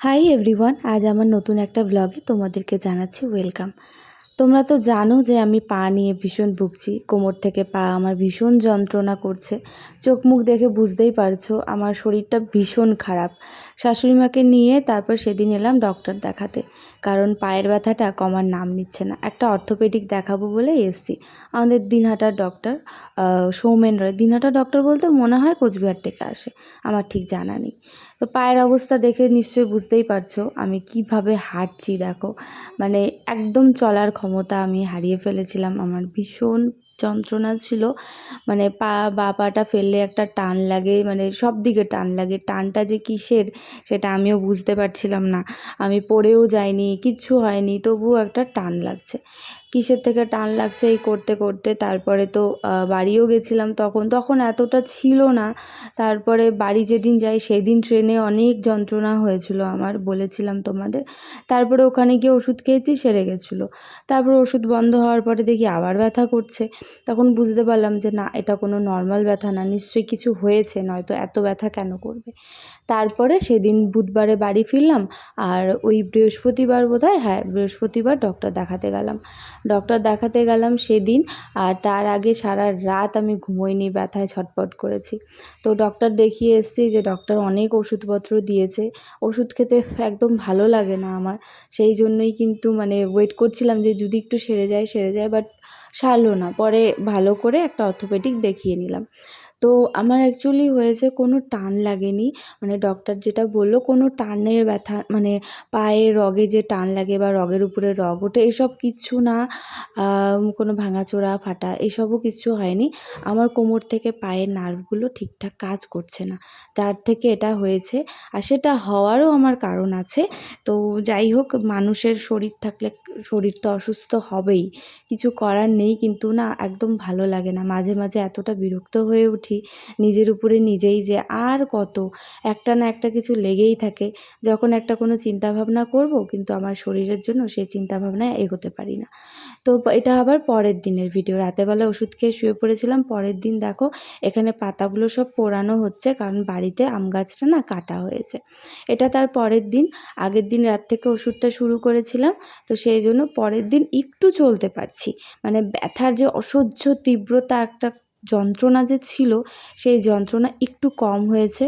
Hi everyone আজ আমার নতুন একটা ব্লগে তোমাদেরকে জানাচ্ছি ওয়েলকাম তোমরা তো জানো যে আমি পা নিয়ে ভীষণ ভুগছি, কোমর থেকে পা আমার ভীষণ যন্ত্রণা করছে। চোখ মুখ দেখে বুঝতেই পারছ, আমার শরীরটা ভীষণ খারাপ। শাশুড়ি মাকে নিয়ে তারপর সেদিন এলাম ডক্টর দেখাতে, কারণ পায়ের ব্যথাটা কমার নাম নিচ্ছে না। একটা অর্থোপেডিক দেখাবো বলে এসছি। আমাদের দিনহাটার ডক্টর সৌমেন রয়। দিনহাটার ডক্টর বলতে মনে হয় কোচবিহার থেকে আসে, আমার ঠিক জানা নেই। তো পায়ের অবস্থা দেখে নিশ্চয়ই বুঝতেই পারছ, আমি কীভাবে হাঁটছি দেখো। মানে একদম চলার ক্ষমতা আমি হারিয়ে ফেলেছিলাম, আমার ভীষণ যন্ত্রণা ছিল। মানে পা, বা পাটা ফেললে একটা টান লাগে মানে সব দিকে টান লাগে। টানটা যে কিসের সেটা আমিও বুঝতে পারছিলাম না। আমি পড়েও যাইনি, কিচ্ছু হয়নি, তবুও একটা টান লাগছে। কিসের থেকে টান লাগছে এই করতে করতে? তারপরে তো বাড়িও গেছিলাম তখন। তখন এতটা ছিল না। তারপরে বাড়ি যেদিন যাই সেদিন ট্রেনে অনেক যন্ত্রণা হয়েছিল আমার, বলেছিলাম তোমাদের। তারপরে ওখানে গিয়ে ওষুধ খেয়েছি, সেরে গেছিল। তারপর ওষুধ বন্ধ হওয়ার পরে দেখি আবার ব্যথা করছে। তখন বুঝতে পারলাম যে, না, এটা কোনো নর্মাল ব্যথা না, নিশ্চয়ই কিছু হয়েছে, নয়তো এত ব্যথা কেন করবে? তারপরে সেদিন বুধবারে বাড়ি ফিরলাম, আর ওই বৃহস্পতিবার বোধ হয় হ্যাঁ বৃহস্পতিবার ডক্টর দেখাতে গেলাম। ডক্টর দেখাতে গেলাম সেদিন আর তার আগে সারা রাত আমি ঘুমোইনি, ব্যথায় ছটপট করেছি। তো ডক্টর দেখিয়ে এসেছি যে ডক্টর অনেক ওষুধপত্র দিয়েছে। ওষুধ খেতে একদম ভালো লাগে না আমার। সেই জন্যই কিন্তু মানে ওয়েট করছিলাম যে যদি একটু সেরে যায় সেরে যায় বাট সারলো না। পরে ভালো করে একটা অর্থোপেডিক দেখিয়ে নিলাম। তো আমার অ্যাকচুয়ালি হয়েছে কোনো টান লাগেনি। মানে ডক্টর যেটা বলল, কোনো টানের ব্যথা মানে পায়ে রগে যে টান লাগে বা রগের উপরে রগ ওঠে, এসব কিছু না কোনো ভাঙাচোরা, ফাটা, এসবও কিছু হয়নি। আমার কোমর থেকে পায়ের নার্ভগুলো ঠিকঠাক কাজ করছে না। তার থেকে এটা হয়েছে। আর সেটা হওয়ারও আমার কারণ আছে। তো যাই হোক, মানুষের শরীর থাকলে শরীর তো অসুস্থ হবেই। কিছু করার নেই কিন্তু না, একদম ভালো লাগে না। মাঝে মাঝে এতটা বিরক্ত হয়ে উঠি। নিজের উপরে নিজেই যে আর কত। একটা না একটা কিছু লেগেই থাকে। যখন একটা কোনো চিন্তাভাবনা করব, কিন্তু আমার শরীরের জন্য সেই চিন্তাভাবনায় এগোতে পারি না। তো এটা আবার পরের দিনের ভিডিও রাতেরবেলা ওষুধ খেয়ে শুয়ে পড়েছিলাম। পরের দিন দেখো, এখানে পাতাগুলো সব পোড়ানো হচ্ছে, কারণ বাড়িতে আম গাছটা না কাটা হয়েছে। এটা তার পরের দিন। আগের দিন রাত থেকে ওষুধটা শুরু করেছিলাম। তো সেই জন্য পরের দিন একটু চলতে পারছি। মানে ব্যথার যে অসহ্য তীব্রতা একটা যন্ত্রণা যে ছিল, সেই যন্ত্রণা একটু কম হয়েছে।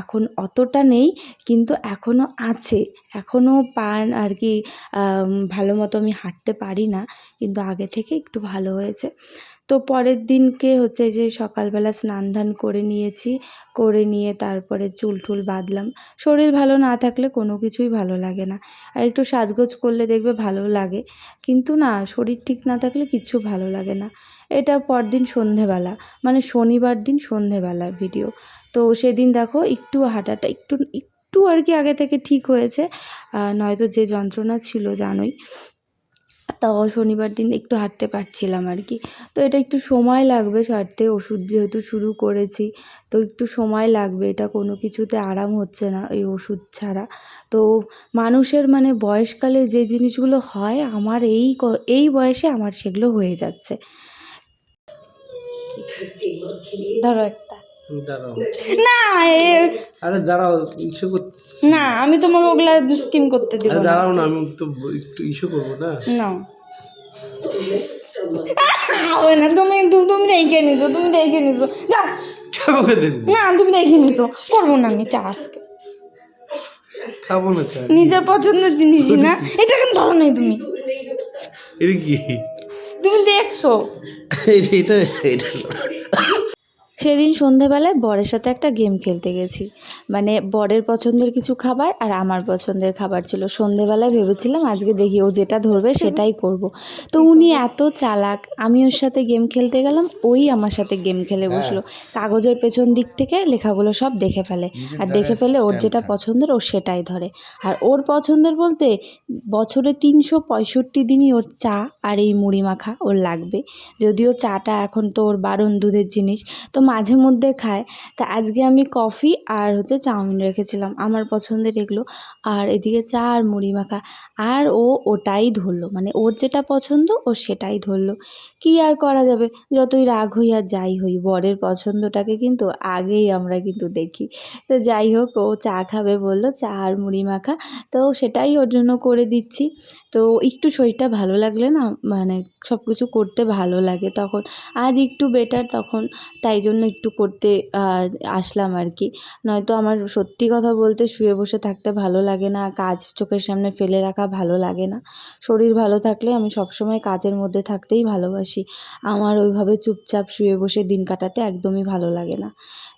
এখন অতটা নেই, কিন্তু এখনও আছে। এখনও পান আর কি ভালো মতো আমি হাঁটতে পারি না, কিন্তু আগে থেকে একটু ভালো হয়েছে। তো পরের দিনকে হচ্ছে যে সকালবেলা স্নান ধান করে নিয়েছি, করে নিয়ে তারপরে চুল টুল বাঁধলাম। শরীর ভালো না থাকলে কোনো কিছুই ভালো লাগে না। আর একটু সাজগোজ করলে দেখবে ভালো লাগে। কিন্তু না, শরীর ঠিক না থাকলে কিচ্ছু ভালো লাগে না। এটা পরদিন সন্ধেবেলা মানে শনিবার দিন সন্ধেবেলার ভিডিও তো সেদিন দেখো একটু হাঁটাটা একটু একটু আর কি আগে থেকে ঠিক হয়েছে। নয়তো যে যন্ত্রণা ছিল জানোই। তাও শনিবার দিন একটু হাঁটতে পারছিলাম আর কি। তো এটা একটু সময় লাগবে সারতে ওষুধ যেহেতু শুরু করেছি, তো একটু সময় লাগবে, এটা কোনো কিছুতে আরাম হচ্ছে না এই ওষুধ ছাড়া। তো মানুষের মানে বয়সকালে যে জিনিসগুলো হয়, আমার এই এই বয়সে আমার সেগুলো হয়ে যাচ্ছে। ধরো একটা। না আরে দাঁড়াও ইস্যু না আমি ওগুলা স্কিম করতে দিব না। দাঁড়াও না আমি তো একটু ইস্যু করব না। না। হবে না তুমি তুমি দেখে নিছো তুমি দেখে নিছো। যাও না তুমি দেখে নিছো। করব না আমি চা আজকে। খাব না চা। নিজের পছন্দের জিনিসই না। এটা কেন ধরো নাই তুমি? এটা কি? তুমি দেখছ। এটা এটা সেদিন সন্ধেবেলায় বরের সাথে একটা গেম খেলতে গেছি। মানে বরের পছন্দের কিছু খাবার আর আমার পছন্দের খাবার ছিল। সন্ধেবেলায় ভেবেছিলাম আজকে দেখি ও যেটা ধরবে সেটাই করব। তো উনি এত চালাক আমি ওর সাথে গেম খেলতে গেলাম ওই আমার সাথে গেম খেলে বসল। কাগজের পেছন দিক থেকে লেখাগুলো সব দেখে ফেলে। আর দেখে ফেলে ওর যেটা পছন্দের ও সেটাই ধরে। আর ওর পছন্দের বলতে বছরে তিনশো পঁয়ষট্টি দিনই ওর চা আর এই মুড়ি মাখা ওর লাগবে। যদিও চাটা এখন তো ওর বারণ দুধের জিনিস। তো মাঝে মধ্যে খায়। তা আজকে আমি কফি আর হচ্ছে চাউমিন রেখেছিলাম, আমার পছন্দের এগুলো। আর এদিকে চা আর মুড়ি মাখা। আর ও ওটাই ধরলো মানে ওর যেটা পছন্দ ও সেটাই ধরলো। কী আর করা যাবে? যতই রাগ হই আর যাই হই, বরের পছন্দটাকে কিন্তু আগেই আমরা কিন্তু দেখি। তো যাই হোক, ও চা খাবে বলল, চা আর মুড়ি মাখা। তো সেটাই ওর জন্য করে দিচ্ছি। তো একটু শরীরটা ভালো লাগলে না মানে সব কিছু করতে ভালো লাগে তখন। আজ একটু বেটার তখন, তাই জন্য একটু করতে আসলাম আর কি নয়তো আমার সত্যি কথা বলতে শুয়ে বসে থাকতে ভালো লাগে না, কাজ চোখের সামনে ফেলে রাখা ভালো লাগে না। শরীর ভালো থাকলে আমি সবসময় কাজের মধ্যে থাকতেই ভালোবাসি। আমার ওইভাবে চুপচাপ শুয়ে বসে দিন কাটাতে একদমই ভালো লাগে না।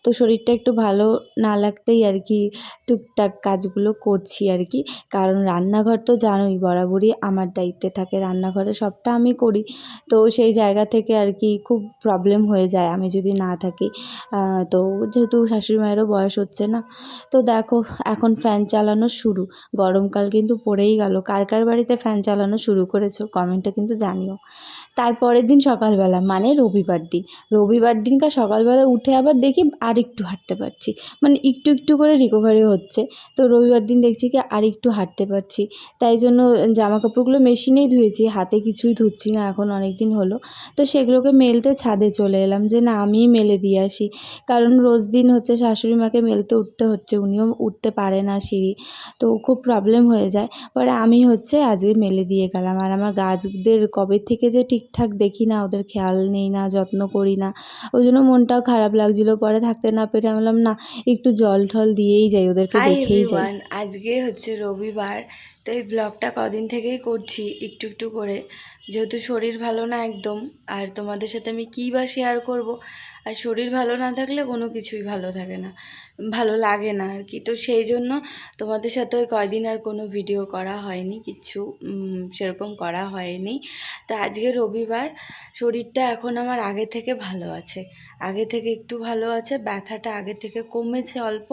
তো শরীরটা একটু ভালো না লাগতেই আর কি টুকটাক কাজগুলো করছি আর কি কারণ রান্নাঘর তো জানোই, বরাবরই আমার দায়িত্বে থাকে। রান্নাঘরে সবটা আমি করি। তো সেই জায়গা থেকে আর কি খুব প্রবলেম হয়ে যায়। আমি যদি না থাকি তো যেহেতু শাশুড়ি মায়েরও বয়স হচ্ছে না, তো দেখো এখন ফ্যান চালানো শুরু। গরমকাল কিন্তু পড়েই গেল। কার কার বাড়িতে ফ্যান চালানো শুরু করেছ কমেন্টটা কিন্তু জানিও। তারপরের দিন সকালবেলা মানে রবিবার দিন। রবিবার দিনকার সকালবেলা উঠে আবার দেখি আর একটু হাঁটতে পারছি। মানে একটু একটু করে রিকভারি হচ্ছে। তো রবিবার দিন দেখছি কি আর একটু হাঁটতে পারছি। তাই জন্য জামা কাপড়গুলো মেশিনেই ধুয়েছি, হাতে কিছুই ধুচ্ছি না, এখন অনেক দিন হলো। তো সেগুলোকে মেলতে ছাদে চলে এলাম যে না, আমিই মেলে দিয়ে আসি। কারণ রোজ দিন হচ্ছে শাশুড়ি মাকে মেলতে উঠতে হচ্ছে উনিও উঠতে পারে না সিঁড়ি তো খুব প্রবলেম হয়ে যায়। পরে আমি হচ্ছে আজকে মেলে দিয়ে গেলাম। আর আমার গাছদের কবে থেকে যে ঠিকঠাক দেখি না ওদের খেয়াল নেই না যত্ন করি না ওই জন্য মনটাও খারাপ লাগছিল। পরে থাকতে না পেরে আমি বললাম না একটু জল ঠল দিয়েই যাই ওদেরকে দেখেই যাই। আজকে হচ্ছে রবিবার তো এই ব্লগটা কদিন থেকেই করছি একটু একটু করে। যেহেতু শরীর ভালো না একদম, আর তোমাদের সাথে আমি কী বা শেয়ার করব? আর শরীর ভালো না থাকলে কোনো কিছুই ভালো থাকে না, ভালো লাগে না আর কি। তো সেই জন্য তোমাদের সাথে ওই কয়দিন আর কোনো ভিডিও করা হয়নি, কিছু সেরকম করা হয়নি। তো আজকে রবিবার, শরীরটা এখন আমার আগে থেকে ভালো আছে। আগে থেকে একটু ভালো আছে, ব্যথাটা আগে থেকে কমেছে অল্প।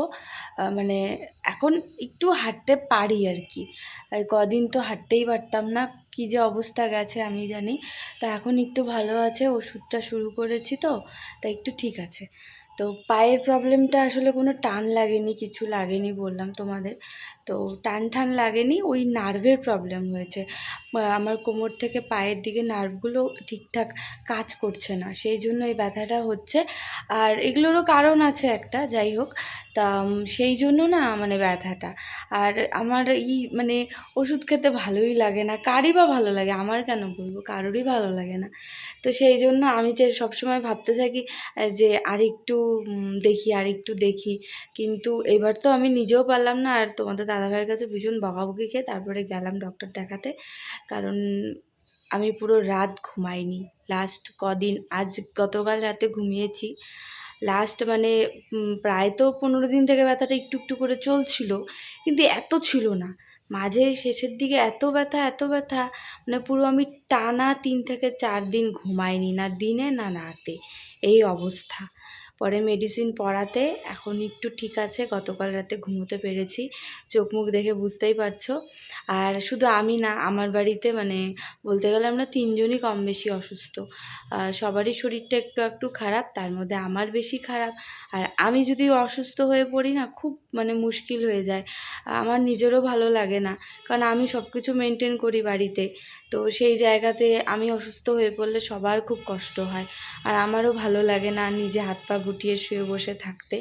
মানে এখন একটু হাঁটতে পারি আর কি। কদিন তো হাঁটতেই পারতাম না, কী যে অবস্থা গেছে আমি জানি। তা এখন একটু ভালো আছে, ওষুধটা শুরু করেছি তো, তা একটু ঠিক আছে। তো পায়ের প্রবলেমটা আসলে কোনো টান লাগেনি, কিছু লাগেনি বললাম তোমাদের। তো টান ঠান লাগেনি, ওই নার্ভের প্রবলেম হয়েছে। আমার কোমর থেকে পায়ের দিকে নার্ভগুলো ঠিকঠাক কাজ করছে না, সেই জন্য এই ব্যথাটা হচ্ছে। আর এগুলোরও কারণ আছে একটা, যাই হোক, তা সেই জন্য না মানে ব্যথাটা। আর আমার এই মানে ওষুধ খেতে ভালোই লাগে না, কারই বা ভালো লাগে, আমার কেন বলব? কারোরই ভালো লাগে না। তো সেই জন্য আমি যে সবসময় ভাবতে থাকি যে আর একটু দেখি, আর একটু দেখি। কিন্তু এবার তো আমি নিজেও পারলাম না, আর তোমাদের দাদাভাইয়ের কাছে ভীষণ বকাবকি খেয়ে তারপরে গেলাম ডক্টর দেখাতে। কারণ আমি পুরো রাত ঘুমাইনি। লাস্ট কদিন, আজ গতকাল রাতে ঘুমিয়েছি। লাস্ট মানে প্রায় তো পনেরো দিন থেকে ব্যথাটা একটু একটু করে চলছিল, কিন্তু এত ছিল না। মাঝে শেষের দিকে এত ব্যথা এত ব্যথা মানে পুরো আমি টানা তিন থেকে চার দিন ঘুমাইনি, না দিনে, না রাতে। এই অবস্থা। পরে মেডিসিন পড়াতে, এখন একটু ঠিক আছে, গতকাল রাতে ঘুমোতে পেরেছি। চোখ মুখ দেখে বুঝতেই পারছ। আর শুধু আমি না, আমার বাড়িতে মানে বলতে গেলে আমরা তিনজনই কম বেশি অসুস্থ। সবারই শরীরটা একটু একটু খারাপ, তার মধ্যে আমার বেশি খারাপ। আর আমি যদি অসুস্থ হয়ে পড়ি না, খুব মানে মুশকিল হয়ে যায়। আমার নিজেরও ভালো লাগে না। কারণ আমি সব কিছু মেনটেন করি বাড়িতে। তো সেই জায়গাতে আমি অসুস্থ হয়ে পড়লে সবার খুব কষ্ট হয়। আর আমারও ভালো লাগে না নিজে হাত পা গুটিয়ে শুয়ে বসে থাকতে।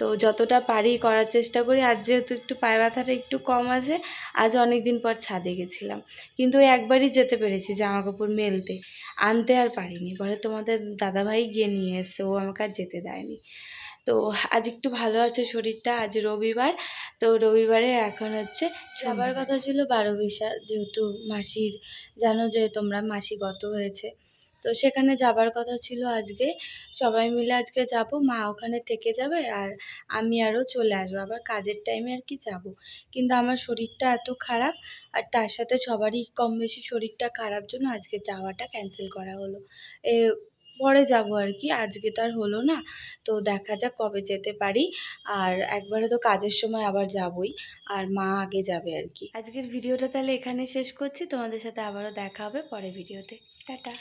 তো যতটা পারি করার চেষ্টা করি। আজ যেহেতু একটু পায়ে ব্যথাটা একটু কম আছে, আজ অনেক দিন পর ছাদে গেছিলাম। কিন্তু ওই একবারই যেতে পেরেছি জামা কাপড় মেলতে। আনতে আর পারিনি। পরে তোমাদের দাদাভাই গিয়ে নিয়ে এসছে। ও আমাকে আর যেতে দেয়নি। তো আজ একটু ভালো আছে শরীরটা আজ রবিবার। তো রবিবারে এখন হচ্ছে সবার কথা ছিল বারো বিশা যেহেতু মাসির জানো যে তোমরা মাসি গত হয়েছে। তো সেখানে যাবার কথা ছিল আজকে। সবাই মিলে আজকে যাব মা ওখানে থেকে যাবে আর আমি আরও চলে আসব। আবার কাজের টাইমে আর কি যাব। কিন্তু আমার শরীরটা এত খারাপ আর তার সাথে সবারই কম বেশি শরীরটা খারাপ জন্য আজকে যাওয়াটা ক্যান্সেল করা হলো। এ পরে যাব আর কি আজকে তো আর হলো না। তো দেখা যাক কবে যেতে পারি। আর একবারে তো কাজের সময় আবার যাবই। আর মা আগে যাবে আর কি আজকের ভিডিওটা তাহলে এখানে শেষ করছি। তোমাদের সাথে আবারও দেখা হবে পরে ভিডিওতে। টাটা।